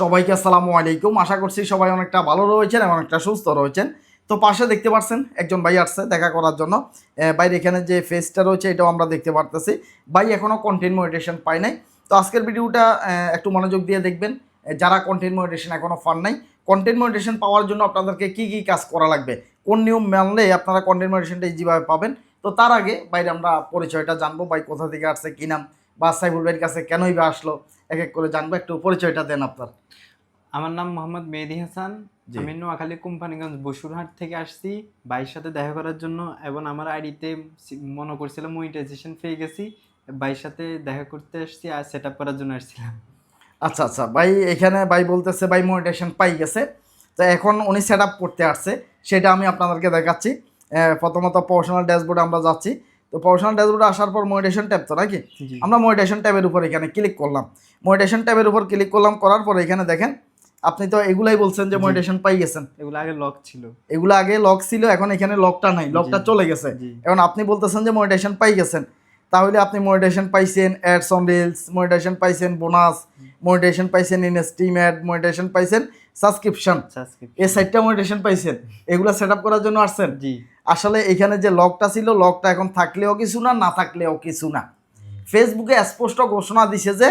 সবাইকে আসসালামু আলাইকুম। আশা করছি সবাই অনেকটা ভালো রয়েছেন এবং অনেকটা সুস্থ রয়েছেন। তো পাশে দেখতে পাচ্ছেন একজন ভাই আসছে দেখা করার জন্য। বাইরে এখানে যে ফেসটা রয়েছে এটাও আমরা দেখতে পারতেছি। ভাই এখনও কন্টেন্ট মনিটেশন পাই নাই। তো আজকের ভিডিওটা একটু মনোযোগ দিয়ে দেখবেন। যারা কন্টেন্ট মনিটেশন এখনও পান নাই কন্টেন্ট মনিটেশন পাওয়ার জন্য আপনাদেরকে কি কি কাজ করা লাগবে? কোন নিয়ম মানলে আপনারা কন্টেন্ট মনিটেশনটা ইজিভাবে পাবেন? তো তার আগে বাইরে আমরা পরিচয়টা জানব। ভাই কোথা থেকে আসছে, কী নাম? বা সাইবুল ভাইয়ের কাছে কেনই বা আসলো? এক এক করে জানব একটু পরিচয়টা দেন আপনার। আমার নাম মোহাম্মদ মেহেদি হাসান। আমি নোয়াখালী কোম্পানিগঞ্জ বসুরহাট থেকে আসছি। ভাইয়ের সাথে দেখা করার জন্য এবং আমার আইডিতে মনে করছিলাম মনিটাইজেশন পেয়ে গেছি। ভাইয়ের সাথে দেখা করতে আসছি আর সেট আপ করার জন্য আসছিলাম। আচ্ছা আচ্ছা। ভাই এখানে ভাই বলতেছে ভাই মনিটেশন পাই গেছে। তো এখন উনি সেট আপ করতে আসছে সেটা আমি আপনাদেরকে দেখাচ্ছি। প্রথমত প্রফেশনাল ড্যাশবোর্ডে আমরা যাচ্ছি। তো প্রফেশনাল ড্যাশবোর্ডে আসার পর মনিটেশন ট্যাব তো নাকি? আমরা মনিটেশন ট্যাবের উপর এখানে ক্লিক করলাম। মনিটেশন ট্যাবের উপর ক্লিক করলাম করার পর এখানে দেখেন আপনি তো এগুলাই বলছেন যে। মনিটেশন পাই গেছেন। এগুলো আগে লক ছিল। এগুলো আগে লক ছিল এখন এখানে লকটা নাই লকটা চলে গেছে। এখন আপনি বলতেছেন যে মনিটেশন পাই গেছেন। তাহলে আপনি মনিটেশন পাইছেন অ্যাডস অন রিলস মনিটেশন পাইছেন বোনাস মনিটেশন পাইছেন ইন স্টিম অ্যাড মনিটেশন পাইছেন সাবস্ক্রিপশন। এই সাইটটা মনিটেশন পাইছেন। এগুলো সেট আপ করার জন্য আসছেন। জি। আসলে এখানে যে লকটা ছিল লকটা এখন থাকলেও কিছু না না থাকলেও কিছু না। ফেসবুকে স্পষ্ট ঘোষণা দিছে যে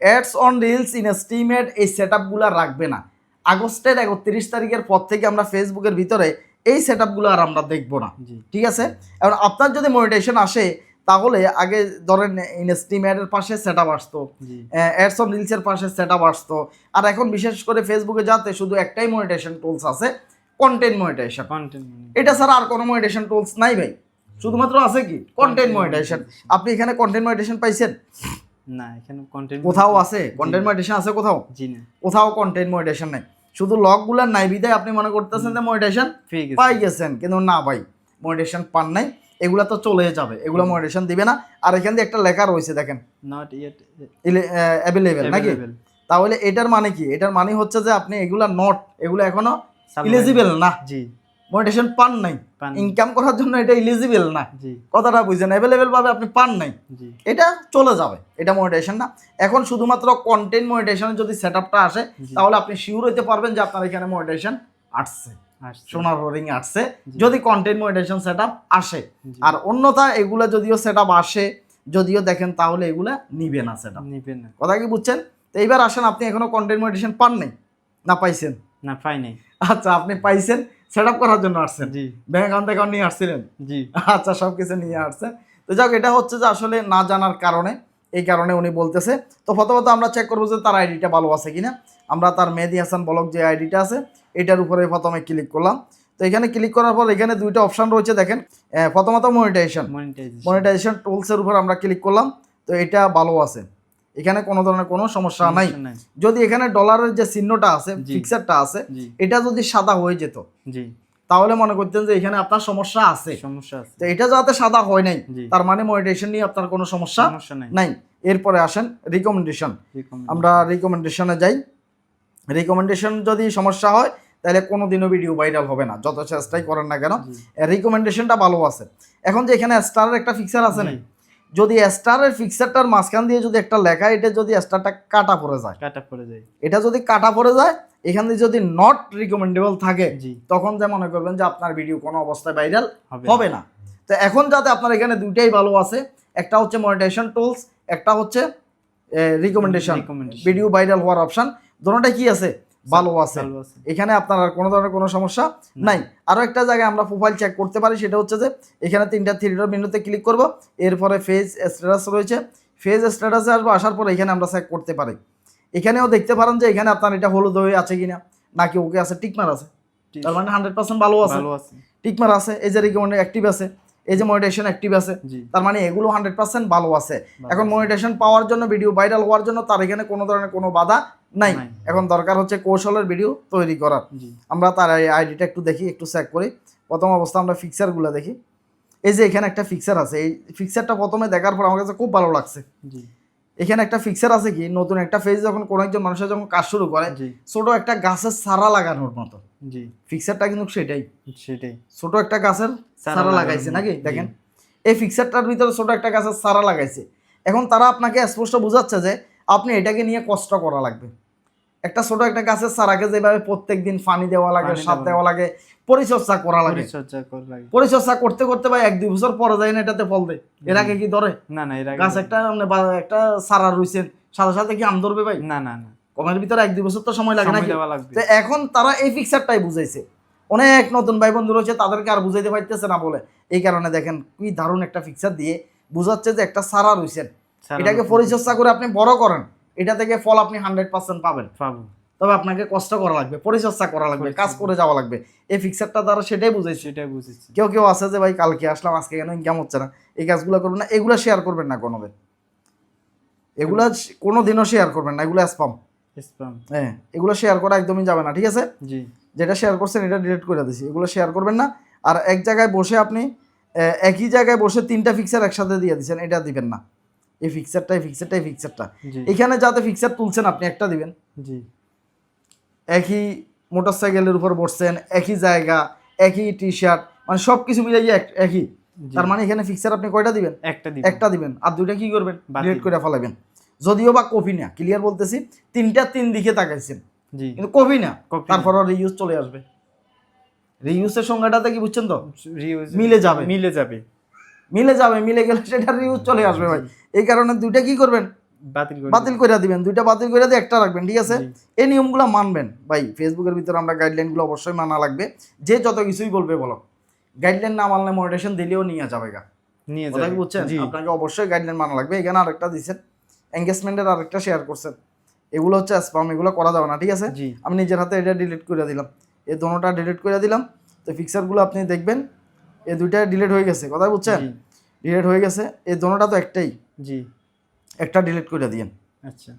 ads on reels in stream ad এই সেট রাখবে না। আগস্টের একত্রিশ তারিখের পর থেকে আমরা ফেসবুকের ভিতরে এই সেট আপগুলো আর আমরা দেখব না। ঠিক আছে? এখন আপনার যদি মনিটেশন আসে তাহলে আগে ধরেন ইনস্টিম অ্যাডের পাশে সেট আপ আসতো অ্যাডস অন রিলসের পাশে সেট আপ আসতো। আর এখন বিশেষ করে ফেসবুকে যাতে শুধু একটাই মনিটেশন টুলস আছে কন্টেন্ট কন্টেন্ট এটা ছাড়া আর কোনো মনিটেশন টুলস নাই ভাই। শুধুমাত্র আছে কি? Content monetization। আপনি এখানে কন্টেন্ট মনিটেশন পাইছেন? না এখানে কন্টেন্ট কোথাও আছে? কন্টেন্ট মনিটেশন আছে কোথাও? জি না। কোথাও কন্টেন্ট মনিটেশন নাই। শুধু লকগুলার নাই বিদায় আপনি মনে করতেছেন যে পেয়ে পাই গেছেন কিন্তু না ভাই মনিটেশন পান নাই। এগুলা তো চলে যাবে। এগুলো মনিটেশন দিবে না। আর এখান দিয়ে একটা লেখা রয়েছে দেখেন। নট ইয়েট অ্যাভেলেবেল নাকি? তাহলে এটার মানে কি? এটার মানে হচ্ছে যে আপনি এগুলা নট এগুলো এখনও ইলিজিবল না। জি। মনিটেশন পান নাই। ইনকাম করার জন্য এটা ইলিজিবল না। কথাটা বুঝছেন অ্যাভেলেবেল ভাবে আপনি পান নাই। এটা চলে যাবে। এটা মনিটেশন না। এখন শুধুমাত্র কন্টেন্ট মনিটেশনের যদি সেট আপটা আসে তাহলে আপনি শিওর হইতে পারবেন যে আপনার এখানে মনিটেশন আসছে। আসছে। সোনার হোরিং আসছে। যদি কন্টেন্ট মনিটেশন সেট আসে। আর অন্যথা এগুলা যদিও সেট আসে যদিও দেখেন তাহলে এগুলা নিবে না সেট নিবে না। কথা কি বুঝছেন? তো এইবার আসেন আপনি এখনও কন্টেন্ট মনিটেশন পান নাই? না পাইছেন? না পাই নাই। আচ্ছা আপনি পাইছেন সেট আপ করার জন্য আসছেন। জি। ব্যাংক অ্যাকাউন্ট অ্যাকাউন্ট নিয়ে আসছিলেন? জি। আচ্ছা সব কিছু নিয়ে আসছেন তো যাক এটা হচ্ছে যে আসলে না জানার কারণে এই কারণে উনি বলতেছে। তো প্রথমত আমরা চেক করব যে তার আইডিটা ভালো আছে কিনা। আমরা তার মেহেদি হাসান ব্লক যে আইডিটা আছে এটার উপরে প্রথমে ক্লিক করলাম। তো এখানে ক্লিক করার পর এখানে দুইটা অপশন রয়েছে দেখেন। প্রথমত মনিটাইজেশন মনিটাইজেশন মনিটাইজেশন টুলসের উপর আমরা ক্লিক করলাম। তো এটা ভালো আছে। এখানে কোনো ধরনের কোনো সমস্যা নাই। যদি এখানে ডলারের যে চিহ্নটা আছে ফিক্সারটা আছে এটা যদি সাদা হয়ে যেত জি। তাহলে মনে করতেন যে এখানে আপনার সমস্যা আছে। সমস্যা আছে। তো এটা যাতে সাদা হয় নাই তার মানে মনিটেশন নিয়ে আপনার কোনো সমস্যা নাই। এরপরে আসেন রিকমেন্ডেশন আমরা রিকমেন্ডেশনে যাই। রিকমেন্ডেশন যদি সমস্যা হয় তাহলে কোনো দিনও ভিডিও ভাইরাল হবে না। যত চেষ্টাই করেন না কেন রিকমেন্ডেশনটা ভালো আছে। এখন যে এখানে স্টারের একটা ফিক্সার আছে না যদি স্টারের ফিক্সারটার মাঝখান দিয়ে যদি একটা লেখা এটা যদি স্টারটা কাটা পড়ে যায়। কাটা পড়ে যায়। এটা যদি কাটা পড়ে যায় এখান দিয়ে যদি নট রিকমেন্ডেবল থাকে জি। তখন যে মনে করবেন যে আপনার ভিডিও কোনো অবস্থায় ভাইরাল হবে না। তো এখন যাতে আপনার এখানে দুইটাই ভালো আছে একটা হচ্ছে মনিটাইজেশন টুলস একটা হচ্ছে রিকমেন্ডেশন ভিডিও ভাইরাল হওয়ার অপশন দুটোটাই কি আছে? ভালো আছে। এখানে আপনার আর কোনো ধরনের কোনো সমস্যা নাই। আরও একটা জায়গায় আমরা প্রোফাইল চেক করতে পারি সেটা হচ্ছে যে এখানে তিনটা থ্রি ডট মেনুতে ক্লিক করব। এরপরে ফেজ স্ট্যাটাস রয়েছে। ফেজ স্ট্যাটাসে আসব আসার পরে এখানে আমরা চেক করতে পারি। এখানেও দেখতে পারেন যে এখানে আপনার এটা হলুদ হয়ে আছে কিনা নাকি ওকে আছে টিকমার আছে। তার মানে হান্ড্রেড পার্সেন্ট ভালো আছে। টিকমার আছে। এই যে রিকমেন্ড অ্যাক্টিভ আছে এই যে মনিটেশন অ্যাক্টিভ আছে তার মানে এগুলো হান্ড্রেড পার্সেন্ট ভালো আছে। এখন। মনিটেশন পাওয়ার জন্য ভিডিও ভাইরাল হওয়ার জন্য তার এখানে কোনো ধরনের কোনো বাধা নাই। এখন দরকার হচ্ছে কৌশলের ভিডিও তৈরি করার। আমরা তার আইডিটা একটু দেখি একটু চেক করি। প্রথম অবস্থা আমরা ফিক্সারগুলো দেখি। এই যে এখানে একটা ফিক্সার আছে এই ফিক্সারটা প্রথমে দেখার পর আমার কাছে খুব ভালো লাগছে। এখানে একটা ফিক্সার আছে কি নতুন একটা ফেজ যখন কোনো একজন মানুষের যখন কাজ শুরু করে ছোট একটা গাছের সারা লাগানোর মতো। ফিক্সারটা কিন্তু সেটাই। সেটাই। ছোট একটা গাছের সারা লাগাইছে নাকি? দেখেন। এই ফিক্সারটার ভিতরে ছোট একটা গাছের সারা লাগাইছে। এখন তারা আপনাকে স্পষ্ট বোঝাচ্ছে যে আপনি এটাকে নিয়ে কষ্ট করা লাগবে। একটা ছোট একটা গাছের চারাকে যেভাবে প্রত্যেকদিন পানি দেওয়া লাগে সার দেওয়া লাগে পরিচর্যা করা লাগে। পরিচর্যা করতে করতে ভাই এক দুই বছর পরে যায় না এটাতে ফল দেয়। এর আগে কি ধরে? না না এর আগে গাছ একটা মানে একটা সারা রইছেন সাথে সাথে কি আম ধরবে ভাই? না না না। কমের ভিতরে এক দুই বছর তো সময় লাগে নাকি? তো এখন তারা এই ফিক্সারটাই বুঝাইছে। অনেক নতুন ভাই বন্ধু রয়েছে তাদেরকে আর বুঝাইতে পারতেছে না বলে। এই কারণে দেখেন কি দারুণ একটা ফিক্সার দিয়ে বুঝাচ্ছে যে একটা সারা রইছেন। সারা এটাকে পরিচর্যা করে আপনি বড় করেন। এটা থেকে ফল আপনি হান্ড্রেড পার্সেন্ট পাবেন। তবে আপনাকে কষ্ট করা লাগবে পরিচর্যা করা লাগবে কাজ করে যাওয়া লাগবে। এই ফিক্সারটা দ্বারা সেটাই বুঝাইছে। সেটাই বুঝেছি কেউ কেউ আছে যে ভাই কালকে আসলাম আজকে কেন ইনকাম হচ্ছে না? এই কাজগুলো করবেন না এগুলো শেয়ার করবেন না কোনোদিন। এগুলা কোনো দিনও শেয়ার করবেন না এগুলো স্পাম স্পাম হ্যাঁ এগুলো শেয়ার করা একদমই যাবে না ঠিক আছে? জি। যেটা শেয়ার করছেন এটা ডিলিট করে দিছি এগুলো শেয়ার করবেন না। আর এক জায়গায় বসে আপনি একই জায়গায় বসে তিনটা ফিক্সার একসাথে দিয়ে দিচ্ছেন এটা দিবেন না। এই ফিক্সারটা এই ফিক্সারটা এই ফিক্সারটা এখানে যাতে ফিক্সার তুলছেন আপনি একটা দিবেন। জি। একই মোটর সাইকেলের উপর বসছেন একই জায়গা একই টি শার্ট মানে সব কিছু মিলাই একই। তার মানে এখানে ফিক্সার আপনি কয়টা দিবেন? একটা দিন একটা দিবেন। আর দুইটা কি করবেন? ডিলিট করে ফেলাবেন। যদিও বা কপি না ক্লিয়ার বলতেছি তিনটা তিন দিকে তাকাইছেন। জি। কিন্তু কপি না। তারপর রিইউজ চলে আসবে। রিইউজের সংজ্ঞাটাতে কি বুঝছেন তো? রিউজ মিলে যাবে। মিলে যাবে। মিলে যাবে মিলে গেলে সেটা রিউজ চলে আসবে ভাই। এই কারণে দুইটা কি করবেন? বাতিল করে দিবেন। দুইটা বাতিল করে দিয়ে একটা রাখবেন ঠিক আছে। এই নিয়মগুলো মানবেন। ভাই ফেসবুকের ভিতরে আমরা গাইডলাইনগুলো অবশ্যই মানা লাগবে। যে যত কিছুই বলবে বলো। গাইডলাইন না মানলে মোটিভেশন দিলেও নিয়ে যাবে গা। নিয়ে যাবে। বুঝছেন? আপনাকে অবশ্যই গাইডলাইন মানা লাগবে। এখানে আরেকটা দিচ্ছেন এঙ্গেজমেন্টের আরেকটা শেয়ার করছেন। এগুলো হচ্ছে স্পাম এগুলো করা যাবে না ঠিক আছে? আমি নিজের হাতে এটা ডিলিট করে দিলাম। এই দোনোটা ডিলিট করে দিলাম। তো ফিক্সারগুলো আপনি দেখবেন। এই দুইটা ডিলিট হয়ে গেছে কথা বুঝছেন? ডিলিট হয়ে গেছে এই দোনোটা তো একটাই। জি। একটা ডিলিট করে দিয়েন। আচ্ছা।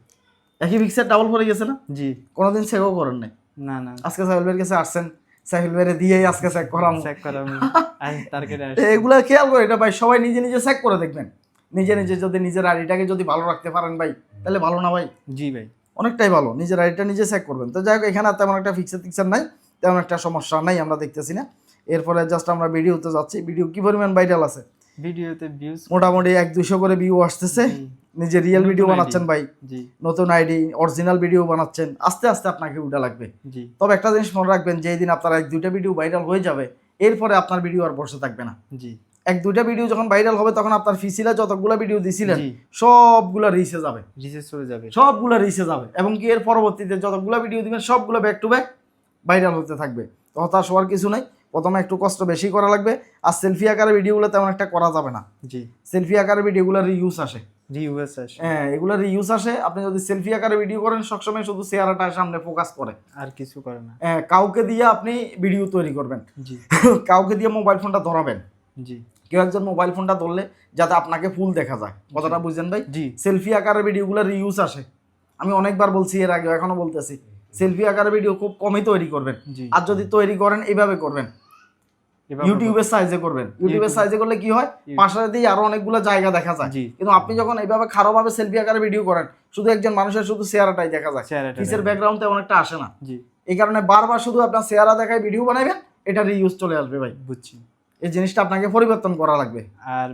একই ফিক্সার ডাবল পড়ে গেছে না? জি। কোনোদিন সেভও করেন নাই। না না। আজকে সাহেল ভাইয়ের কাছে আসছেন সাহেল ভাইয়ের দিয়েই আজকে চেক করাম চেক করাম এগুলা খেয়াল করে এটা ভাই সবাই নিজে নিজে চেক করে দেখবেন। নিজে নিজে যদি নিজের আইডিটাকে যদি ভালো রাখতে পারেন ভাই তাহলে ভালো না ভাই? জি ভাই। অনেকটাই ভালো নিজের আইডিটা নিজে চেক করবেন। তো যাই হোক এখানে তেমন একটা ফিক্সার টিক্সার নাই তেমন একটা সমস্যা নাই আমরা দেখতেছি না। এরপরে জাস্ট আমরা ভিডিওতে যাচ্ছি। ভিডিও কি পরিমাণ ভাইরাল আছে? ভিডিওতে ভিউজ মোটামুটি এক দুশো করে ভিউ আসতেছে। নিজে রিয়েল ভিডিও বানাচ্ছেন ভাই। জি। নতুন আইডি অরিজিনাল ভিডিও বানাচ্ছেন। আস্তে আস্তে আপনাকে উঠা লাগবে। জি। তবে একটা জিনিস মনে রাখবেন যে দিন আপনার এক দুইটা ভিডিও ভাইরাল হয়ে যাবে এরপরে আপনার ভিডিও আর বসে থাকবে না। জি। এক দুইটা ভিডিও যখন ভাইরাল হবে তখন আপনার ফিসিলা যতগুলো ভিডিও দিছিলেন সবগুলো রিচে যাবে। রিসেস চলে যাবে। সবগুলো রিচে যাবে। এবং কি এর পরবর্তীতে যতগুলো ভিডিও দিবেন সবগুলো ব্যাক টু ব্যাক ভাইরাল হতে থাকবে। তো হতাশ হওয়ার কিছু নাই। প্রথমে একটু কষ্ট বেশি করা লাগবে আর সেলফি আকারে ভিডিওগুলো তেমন একটা করা যাবে না। জি। সেলফি আকারে ভিডিওগুলো রিউজ আসে। রিউএস আসে। হ্যাঁ এগুলো রিউজ আসে আপনি যদি সেলফি আকারে ভিডিও করেন সবসময় শুধু চেহারাটার সামনে ফোকাস করে। আর কিছু করে না। হ্যাঁ, কাউকে দিয়ে আপনি ভিডিও তৈরি করবেন। জি। কাউকে দিয়ে মোবাইল ফোনটা ধরাবেন। জি। কেউ একজন মোবাইল ফোনটা ধরলে যাতে আপনাকে ফুল দেখা যায়। কথাটা বুঝছেন ভাই? জি। সেলফি আকারের ভিডিওগুলো রিউজ আসে। আমি অনেকবার বলছি এর আগে এখনও বলতেছি। সেলফি আকারের ভিডিও খুব কমই তৈরি করবেন। আর যদি তৈরি করেন এইভাবে করবেন। ইউটিউবের সাইজে করবেন। ইউটিউবের সাইজে করলে কি হয়? পাশে দিয়ে আরও অনেকগুলো জায়গা দেখা যায়। কিন্তু আপনি যখন এইভাবে খারাপভাবে সেলফি আকারে ভিডিও করেন শুধু একজন মানুষের শুধু চেহারাটাই দেখা যায়। দেখা ব্যাকগ্রাউন্ড তেমন একটা আসে না। এই কারণে বারবার শুধু আপনার চেহারা দেখায় ভিডিও বানাবেন এটা রিউজ চলে আসবে ভাই। বুঝছি। এই জিনিসটা আপনাকে পরিবর্তন করা লাগবে। আর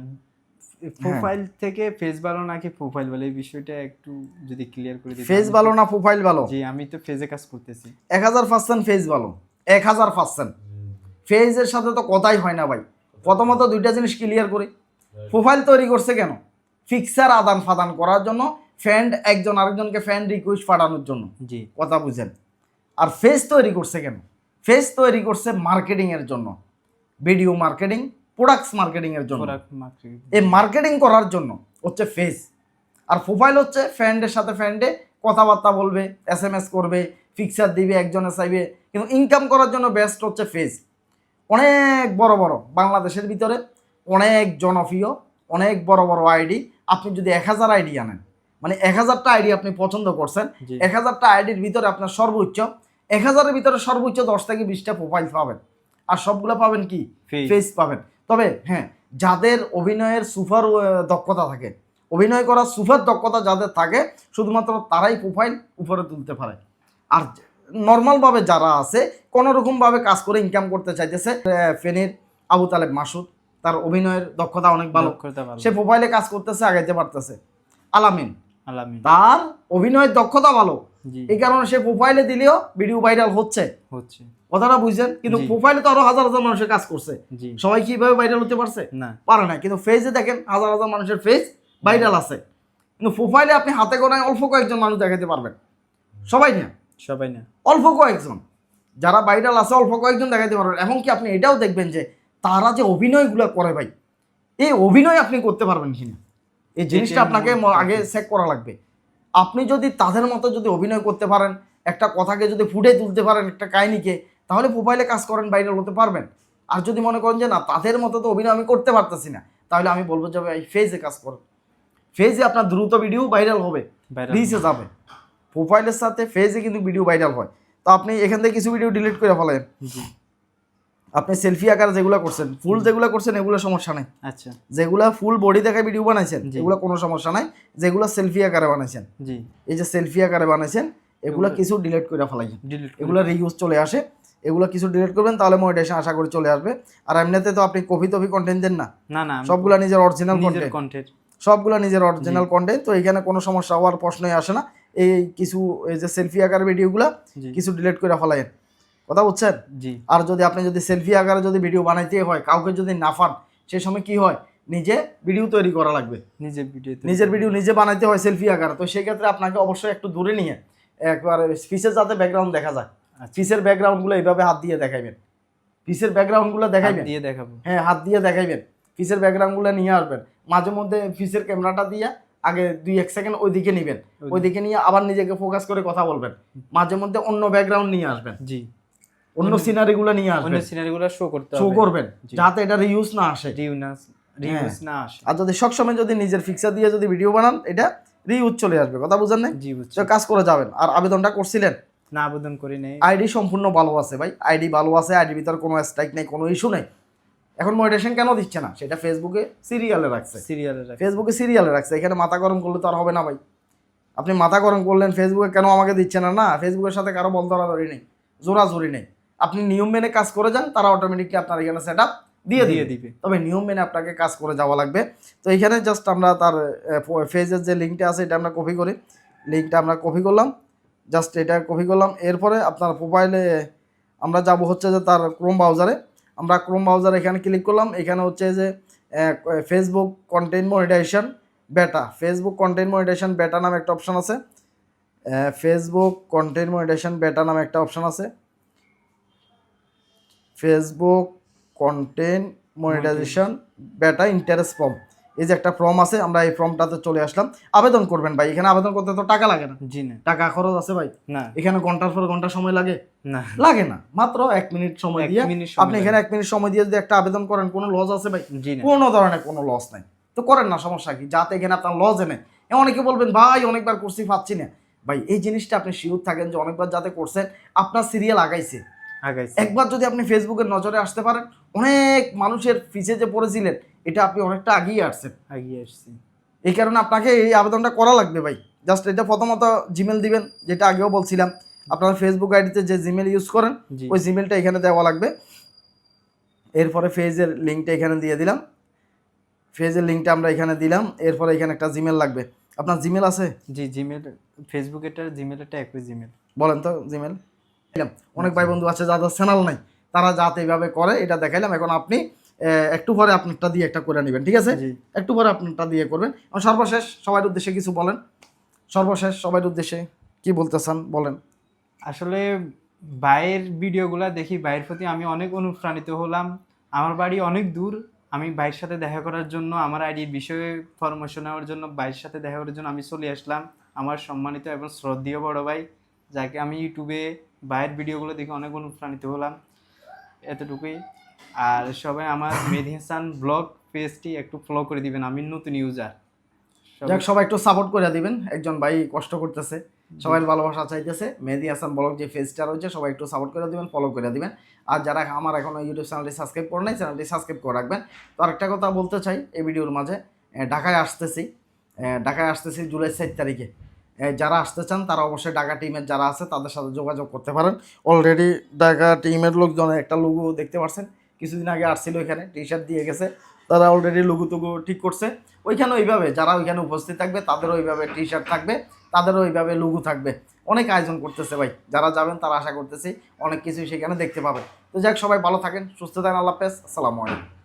প্রোফাইল থেকে ফেস ভালো নাকি প্রোফাইল ভালো? এই বিষয়টা একটু যদি ক্লিয়ার করে দিতে ফেস ভালো না প্রোফাইল ভালো? জি আমি তো ফেজে কাজ করতেছি। এক হাজার পার্সেন্ট ফেস ভালো। এক হাজার পার্সেন্ট ফেজের সাথে তো কথাই হয় না ভাই। প্রথমত দুইটা জিনিস ক্লিয়ার করি। প্রোফাইল তৈরি করছে কেন? ফিক্সার আদান ফাদান করার জন্য ফ্রেন্ড একজন আরেকজনকে ফ্রেন্ড রিকোয়েস্ট পাঠানোর জন্য। জি। কথা বুঝেন। আর ফেস তৈরি করছে কেন? ফেস তৈরি করছে মার্কেটিং এর জন্য। ভিডিও মার্কেটিং প্রোডাক্টস মার্কেটিং এর জন্য। প্রোডাক্ট মার্কেটিং এই মার্কেটিং করার জন্য হচ্ছে ফেস আর প্রোফাইল হচ্ছে ফ্রেন্ডের সাথে ফ্রেন্ডে কথাবার্তা বলবে এস এম এস করবে ফিক্সার দিবে একজনে চাইবে কিন্তু ইনকাম করার জন্য বেস্ট হচ্ছে ফেস অনেক বড় বড় বাংলাদেশের ভিতরে অনেক জনপ্রিয় অনেক বড় বড় আইডি। আপনি যদি এক হাজার আইডি আনেন মানে এক হাজারটা আইডি আপনি পছন্দ করছেন এক হাজারটা আইডির ভিতরে আপনার সর্বোচ্চ এক হাজারের ভিতরে সর্বোচ্চ দশ থেকে বিশটা প্রোফাইল পাবেন। আর সবগুলো পাবেন কি? ফেস পাবেন। তবে হ্যাঁ যাদের অভিনয়ের সুপার দক্ষতা থাকে অভিনয় করার সুপার দক্ষতা যাদের থাকে শুধুমাত্র তারাই প্রোফাইল উপরে তুলতে পারে। আর নর্মালভাবে যারা আছে কোনো রকমভাবে কাজ করে ইনকাম করতে চাইতেছে ফেনীর আবু তালেব মাসুদ। তার অভিনয়ের দক্ষতা অনেক ভালো। সে প্রোফাইলে কাজ করতেছে আগাইতে পারতেছে। আলামিন আলামিন তার অভিনয়ের দক্ষতা ভালো। এই কারণে সে প্রোফাইলে দিলেও ভিডিও ভাইরাল হচ্ছে। হচ্ছে। কথাটা বুঝছেন? কিন্তু প্রোফাইলে তো আরও হাজার হাজার মানুষের কাজ করছে। সবাই কীভাবে ভাইরাল হতে পারছে? না। পারে না। কিন্তু ফেজে দেখেন হাজার হাজার মানুষের ফেজ ভাইরাল আছে। কিন্তু প্রোফাইলে আপনি হাতে গোনায় অল্প কয়েকজন মানুষ দেখাতে পারবেন। সবাই না সবাই না। অল্প কয়েকজন। যারা ভাইরাল আছে অল্প কয়েকজন দেখাতে পারবেন। এমনকি আপনি এটাও দেখবেন যে তারা যে অভিনয়গুলো করে ভাই এই অভিনয় আপনি করতে পারবেন কিনা? এই জিনিসটা আপনাকে আগে চেক করা লাগবে। আপনি যদি তাদের মতো যদি অভিনয় করতে পারেন একটা কথাকে যদি ফুটে তুলতে পারেন একটা কাহিনীকে তাহলে প্রোফাইলে কাজ করেন ভাইরাল হতে পারবেন। আর যদি মনে করেন যে না তাদের মতো তো অভিনয় আমি করতে পারতেছি না তাহলে আমি বলব যে ভাই ফেজে কাজ করুন ফেজে আপনার দ্রুত ভিডিও ভাইরাল হবে। রিচে যাবে। প্রোফাইলের সাথে ফেজে কিন্তু ভিডিও ভাইরাল হয়। তো আপনি এখান থেকে কিছু ভিডিও ডিলিট করে ফেলেন। আপনি সেলফি আকার যেগুলো করছেন ফুল যেগুলো করছেন এগুলো সমস্যা নাই। আচ্ছা। যেগুলা ফুল বডি দেখায় ভিডিও বানাইছেন। এগুলো কোনো সমস্যা নাই। যেগুলো সেলফি আকারে বানাইছেন জি। এই যে সেলফি আকারে বানাইছেন এগুলো কিছু ডিলিট করে ফেলাইছেন এগুলো রিউজ চলে আসে। এগুলো কিছু ডিলিট করবেন তাহলে মনিটাইজেশন আশা করি চলে আসবে। আর এমনিতে তো আপনি কপি টপি কন্টেন্ট দেন না। না না সবগুলা নিজের অরিজিনাল কন্টেন্ট সবগুলা নিজের অরিজিনাল কন্টেন্ট তো এখানে কোনো সমস্যা হওয়ার প্রশ্নই আসে না। এই কিছু এই যে সেলফি আকার ভিডিওগুলো কিছু ডিলিট করে ফেলাইন কথা বুঝছেন? জি। আর যদি আপনি যদি সেলফি আকারে যদি ভিডিও বানাইতে হয় কাউকে যদি না পান সেই সময় কি হয়? নিজে ভিডিও তৈরি করা লাগবে। নিজের ভিডিও নিজের ভিডিও নিজে বানাইতে হয় সেলফি আকারে। তো সেই ক্ষেত্রে আপনাকে অবশ্যই একটু দূরে নিয়ে একবার পিসের যাতে ব্যাকগ্রাউন্ড দেখা যায় আচ্ছা। পিসের ব্যাকগ্রাউন্ডগুলো এইভাবে হাত দিয়ে দেখাইবেন। পিসের ব্যাকগ্রাউন্ডগুলো দেখাইবেন? দিয়ে দেখাবো। হ্যাঁ হাত দিয়ে দেখাইবেন। পিসের ব্যাকগ্রাউন্ডগুলো নিয়ে আসবেন। মাঝে মধ্যে পিসের ক্যামেরাটা দিয়ে আগে দুই এক সেকেন্ড ওইদিকে নিবেন। ওইদিকে। নিয়ে আবার নিজেকে ফোকাস করে কথা বলবেন। মাঝে মধ্যে অন্য ব্যাকগ্রাউন্ড নিয়ে আসবেন। জি। অন্য সিনারিগুলো নিয়ে আসবেন। অন্য সিনারিগুলো শো করতে শো করবেন যাতে এটা রিউজ না আসে। রিউজ না আসে আর যদি সবসময় যদি নিজের ফিক্সার দিয়ে যদি ভিডিও বানান এটা রিউজ চলে আসবে। কথা বুঝেন না জি বুঝছি। কাজ করে যাবেন আর আবেদনটা করছিলেন? না আবেদন করি নাই। আইডি সম্পূর্ণ ভালো আছে ভাই। আইডি ভালো আছে আইডির ভিতরে কোনো স্ট্রাইক নেই কোনো ইস্যু নেই। এখন মোটিভেশন কেন দিচ্ছে না? সেটা ফেসবুকে সিরিয়ালে রাখছে। সিরিয়ালে ফেসবুকে সিরিয়ালে রাখছে। এখানে মাথা গরম করলে তো আর হবে না ভাই। আপনি মাথা গরম করলেন ফেসবুকে কেন আমাকে দিচ্ছে না? না ফেসবুকের সাথে কারও বল ধরাধরি নেই জোরাজোরি নেই। আপনি নিয়ম মেনে কাজ করে যান তারা অটোমেটিকলি আপনার এখানে সেট আপ দিয়ে দিয়ে দিবে। দিবে। তবে নিয়ম মেনে আপনাকে কাজ করে যাওয়া লাগবে। তো এখানে জাস্ট আমরা তার ফেজের যে লিঙ্কটা আছে এটা আমরা কপি করি। লিঙ্কটা আমরা কপি করলাম। জাস্ট এটা কপি করলাম। এরপরে আপনার প্রোফাইলে আমরা যাব হচ্ছে যে তার ক্রোম ব্রাউজারে আমরা ক্রোম ব্রাউজার এখানে ক্লিক করলাম। এখানে হচ্ছে যে Facebook content monetisation beta Facebook content monetisation beta নামে একটা অপশন আছে। ফেসবুক কন্টেন্ট মনিটাইজেশন বেটা নামে একটা অপশন আছে। Facebook content monetisation beta interest form এই যে একটা ফর্ম আছে আমরা এই ফর্মটাতে চলে আসলাম। আবেদন করবেন ভাই এখানে আবেদন করতে তো টাকা লাগে না। জি না। টাকা খরচ আছে ভাই। না। এখানে ঘণ্টার পর ঘণ্টা সময় লাগে? না। লাগে না। মাত্র এক মিনিট সময় দিয়ে আপনি এখানে এক মিনিট সময় দিয়ে যদি একটা আবেদন করেন কোনো লস আছে ভাই? জি কোনো ধরনের কোনো লস নাই। তো করেন না সমস্যা কি? যাতে এখানে আপনার লস এনে এ অনেকে বলবেন ভাই অনেকবার করছি পাচ্ছি না। ভাই এই জিনিসটা আপনি শিওর থাকেন যে অনেকবার যাতে করছেন আপনার সিরিয়াল আগাইছে। আগাইছে। একবার যদি আপনি ফেসবুকের নজরে আসতে পারেন অনেক মানুষের ফিসে যে পড়েছিলেন এটা আপনি অনেকটা আগিয়ে আসছেন। আগিয়ে আসছি। এই কারণে আপনাকে এই আবেদনটা করা লাগবে ভাই। জাস্ট এটা প্রথমত জিমেল দিবেন যেটা আগেও বলছিলাম। আপনার ফেসবুক আইডিতে যে জিমেল ইউজ করেন ওই জিমেলটা এখানে দেওয়া লাগবে। এরপরে ফেজের লিঙ্কটা এখানে দিয়ে দিলাম। ফেজের লিঙ্কটা আমরা এখানে দিলাম। এরপরে এখানে একটা জিমেল লাগবে। আপনার জিমেল আছে? জি জিমেল ফেসবুকেরটা জিমেলেরটা একই জিমেল বলেন তো জিমেল অনেক ভাই বন্ধু আছে যাদের চ্যানেল নাই তারা যাতে এইভাবে করে এটা দেখাইলাম। এখন আপনি একটু পরে আপনারটা দিয়ে একটা করে নেবেন ঠিক আছে? একটু পরে আপনারটা দিয়ে করবেন। এবং সর্বশেষ সবার উদ্দেশ্যে কিছু বলেন। সর্বশেষ সবার উদ্দেশ্যে কি বলতে চান বলেন। আসলে ভাইয়ের ভিডিওগুলো দেখি ভাইয়ের প্রতি আমি অনেক অনুপ্রাণিত হলাম। আমার বাড়ি অনেক দূর আমি ভাইয়ের সাথে দেখা করার জন্য আমার আইডির বিষয়ে পরামর্শ নেওয়ার জন্য ভাইয়ের সাথে দেখা করার জন্য আমি চলে আসলাম। আমার সম্মানিত এবং শ্রদ্ধেয় বড় ভাই যাকে আমি ইউটিউবে ভাইয়ের ভিডিওগুলো দেখে অনেক অনুপ্রাণিত হলাম। এতটুকুই। আর সবাই আমার মেধি হাসান ব্লগ পেজটি একটু ফলো করে দিবেন আমি নতুন ইউজার যাক সবাই একটু সাপোর্ট করে দিবেন। একজন ভাই কষ্ট করতেছে সবাই ভালোবাসা চাইতেছে। মেহেদি হাসান ব্লগ যে ফেসটা রয়েছে সবাই একটু সাপোর্ট করে দিবেন ফলো করে দিবেন। আর যারা আমার এখনও ইউটিউব চ্যানেলটি সাবস্ক্রাইব করে নাই চ্যানেলটি সাবস্ক্রাইব করে রাখবেন। তো আরেকটা কথা বলতে চাই এই ভিডিওর মাঝে ঢাকায় আসতেছি। ঢাকায় আসতেছি জুলাই সাত তারিখে। যারা আসতে চান তারা অবশ্যই ঢাকা টিমের যারা আছে তাদের সাথে যোগাযোগ করতে পারেন। অলরেডি ঢাকা টিমের লোকজন একটা লোগো দেখতে পাচ্ছেন কিছুদিন আগে আসছিল ওইখানে টি শার্ট দিয়ে গেছে। তারা অলরেডি লঘুতুগু ঠিক করছে। ওইখানে ওইভাবে, যারা ওইখানে উপস্থিত থাকবে, তাদেরও ওইভাবে টি শার্ট থাকবে, তাদেরও ওইভাবে লঘু থাকবে। অনেক আয়োজন করতেছে ভাই, যারা যাবেন তারা আশা করতেছি অনেক কিছুই সেখানে দেখতে পাবে তো যাক, সবাই ভালো থাকেন, সুস্থ থাকেন, আল্লাহ হাফেজ, আসসালামু আলাইকুম।